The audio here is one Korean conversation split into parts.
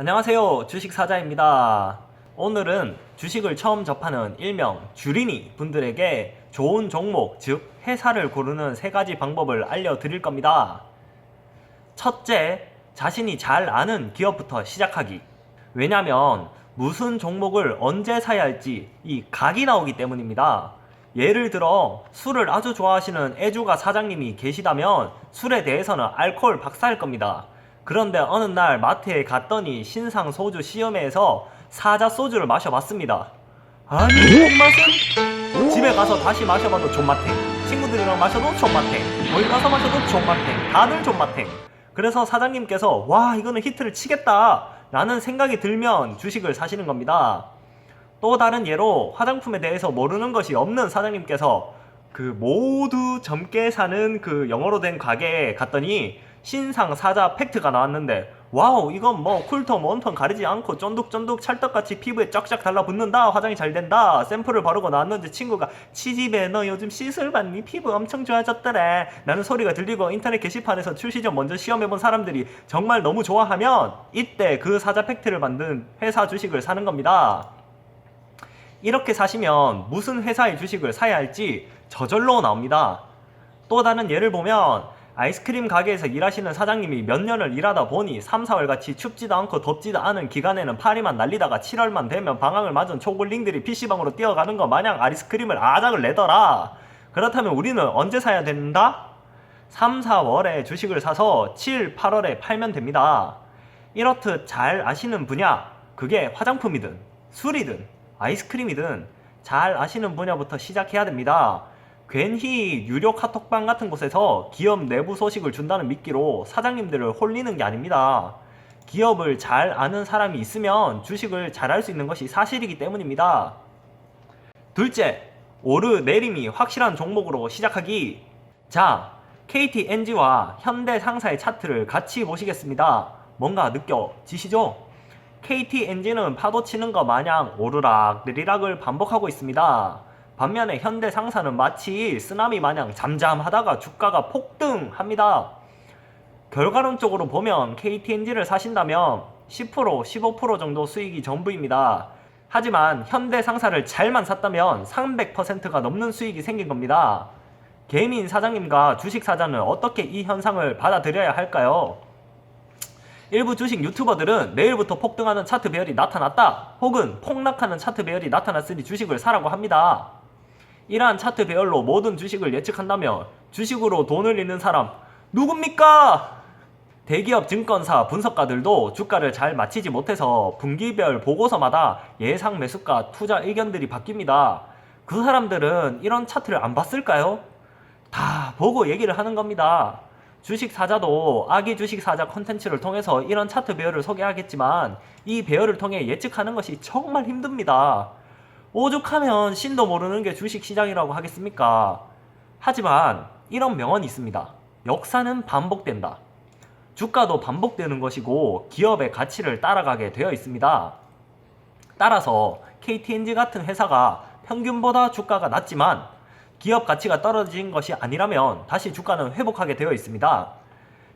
안녕하세요. 주식사자입니다. 오늘은 주식을 처음 접하는 일명 주린이 분들에게 좋은 종목, 즉 회사를 고르는 세 가지 방법을 알려드릴 겁니다. 첫째, 자신이 잘 아는 기업부터 시작하기. 왜냐면 무슨 종목을 언제 사야 할지 이 각이 나오기 때문입니다. 예를 들어 술을 아주 좋아하시는 애주가 사장님이 계시다면 술에 대해서는 알코올 박사일 겁니다. 그런데 어느 날 마트에 갔더니 신상 소주 시음회에서 사자 소주를 마셔봤습니다. 아니 이 맛은? 집에 가서 다시 마셔봐도 존맛탱. 친구들이랑 마셔도 존맛탱. 모임 가서 마셔도 존맛탱. 다들 존맛탱. 그래서 사장님께서 와 이거는 히트를 치겠다. 라는 생각이 들면 주식을 사시는 겁니다. 또 다른 예로 화장품에 대해서 모르는 것이 없는 사장님께서 그 모두 젊게 사는 그 영어로 된 가게에 갔더니 신상 사자 팩트가 나왔는데 와우 이건 뭐 쿨톤 원톤 가리지 않고 쫀득쫀득 찰떡같이 피부에 쫙쫙 달라붙는다 화장이 잘 된다 샘플을 바르고 나왔는데 친구가 치집에 너 요즘 시술 받니? 피부 엄청 좋아졌더래. 라는 소리가 들리고 인터넷 게시판에서 출시 전 먼저 시험해본 사람들이 정말 너무 좋아하면 이때 그 사자 팩트를 만든 회사 주식을 사는 겁니다. 이렇게 사시면 무슨 회사의 주식을 사야 할지 저절로 나옵니다. 또 다른 예를 보면 아이스크림 가게에서 일하시는 사장님이 몇 년을 일하다 보니 3, 4월 같이 춥지도 않고 덥지도 않은 기간에는 파리만 날리다가 7월만 되면 방학을 맞은 초골링들이 PC방으로 뛰어가는 것 마냥 아이스크림을 아작을 내더라. 그렇다면 우리는 언제 사야 된다? 3, 4월에 주식을 사서 7, 8월에 팔면 됩니다. 이렇듯 잘 아시는 분야, 그게 화장품이든 술이든 아이스크림이든 잘 아시는 분야부터 시작해야 됩니다. 괜히 유료 카톡방 같은 곳에서 기업 내부 소식을 준다는 미끼로 사장님들을 홀리는 게 아닙니다. 기업을 잘 아는 사람이 있으면 주식을 잘 할 수 있는 것이 사실이기 때문입니다. 둘째, 오르 내림이 확실한 종목으로 시작하기. 자, KTNG와 현대 상사의 차트를 같이 보시겠습니다. 뭔가 느껴지시죠? KTNG는 파도 치는 것 마냥 오르락 내리락을 반복하고 있습니다. 반면에 현대 상사는 마치 쓰나미 마냥 잠잠하다가 주가가 폭등합니다. 결과론적으로 보면 KTNG를 사신다면 10% 15% 정도 수익이 전부입니다. 하지만 현대 상사를 잘만 샀다면 300%가 넘는 수익이 생긴 겁니다. 개인 사장님과 주식 사자는 어떻게 이 현상을 받아들여야 할까요? 일부 주식 유튜버들은 내일부터 폭등하는 차트 배열이 나타났다 혹은 폭락하는 차트 배열이 나타났으니 주식을 사라고 합니다. 이러한 차트 배열로 모든 주식을 예측한다면 주식으로 돈을 잃는 사람 누굽니까? 대기업 증권사 분석가들도 주가를 잘 맞히지 못해서 분기별 보고서마다 예상 매수가 투자 의견들이 바뀝니다. 그 사람들은 이런 차트를 안 봤을까요? 다 보고 얘기를 하는 겁니다. 주식 사자도 아기 주식 사자 컨텐츠를 통해서 이런 차트 배열을 소개하겠지만 이 배열을 통해 예측하는 것이 정말 힘듭니다. 오죽하면 신도 모르는 게 주식 시장이라고 하겠습니까? 하지만 이런 명언이 있습니다. 역사는 반복된다. 주가도 반복되는 것이고 기업의 가치를 따라가게 되어 있습니다. 따라서 KTNG 같은 회사가 평균보다 주가가 낮지만 기업 가치가 떨어진 것이 아니라면 다시 주가는 회복하게 되어 있습니다.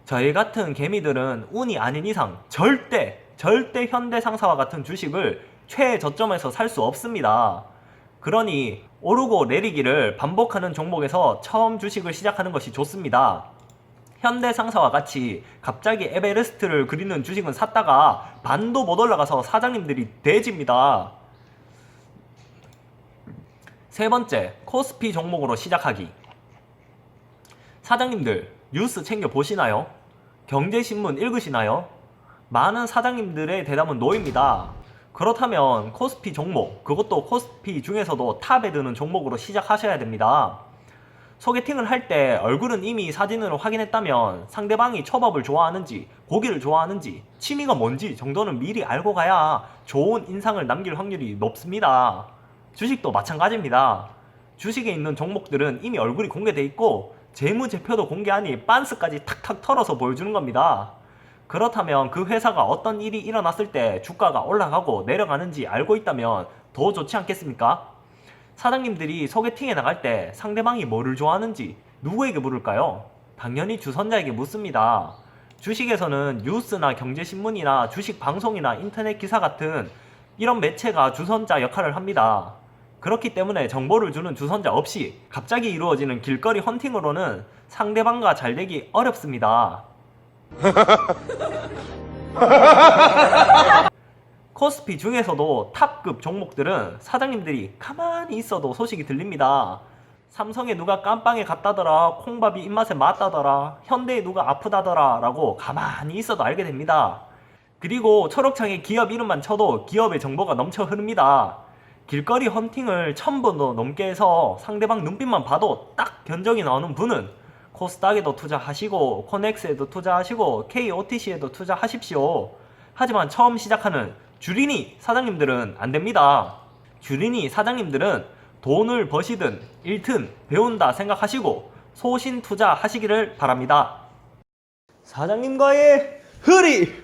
저희 같은 개미들은 운이 아닌 이상 절대 절대 현대상사와 같은 주식을 최저점에서 살 수 없습니다. 그러니 오르고 내리기를 반복하는 종목에서 처음 주식을 시작하는 것이 좋습니다. 현대상사와 같이 갑자기 에베레스트를 그리는 주식은 샀다가 반도 못 올라가서 사장님들이 돼집니다. 세 번째, 코스피 종목으로 시작하기. 사장님들, 뉴스 챙겨 보시나요? 경제신문 읽으시나요? 많은 사장님들의 대답은 노입니다. 그렇다면 코스피 종목, 그것도 코스피 중에서도 탑에 드는 종목으로 시작하셔야 됩니다. 소개팅을 할 때 얼굴은 이미 사진으로 확인했다면 상대방이 초밥을 좋아하는지 고기를 좋아하는지 취미가 뭔지 정도는 미리 알고 가야 좋은 인상을 남길 확률이 높습니다. 주식도 마찬가지입니다. 주식에 있는 종목들은 이미 얼굴이 공개돼 있고 재무제표도 공개하니 빤스까지 탁탁 털어서 보여주는 겁니다. 그렇다면 그 회사가 어떤 일이 일어났을 때 주가가 올라가고 내려가는지 알고 있다면 더 좋지 않겠습니까? 사장님들이 소개팅에 나갈 때 상대방이 뭐를 좋아하는지 누구에게 물을까요? 당연히 주선자에게 묻습니다. 주식에서는 뉴스나 경제신문이나 주식 방송이나 인터넷 기사 같은 이런 매체가 주선자 역할을 합니다. 그렇기 때문에 정보를 주는 주선자 없이 갑자기 이루어지는 길거리 헌팅으로는 상대방과 잘 되기 어렵습니다. 코스피 중에서도 탑급 종목들은 사장님들이 가만히 있어도 소식이 들립니다. 삼성에 누가 깜빵에 갔다더라, 콩밥이 입맛에 맞다더라, 현대에 누가 아프다더라 라고 가만히 있어도 알게 됩니다. 그리고 초록창에 기업 이름만 쳐도 기업의 정보가 넘쳐 흐릅니다. 길거리 헌팅을 천 번도 넘게 해서 상대방 눈빛만 봐도 딱 견적이 나오는 분은 코스닥에도 투자하시고 코넥스에도 투자하시고 KOTC에도 투자하십시오. 하지만 처음 시작하는 주린이 사장님들은 안 됩니다. 주린이 사장님들은 돈을 버시든 잃든 배운다 생각하시고 소신 투자하시기를 바랍니다. 사장님과의 흐리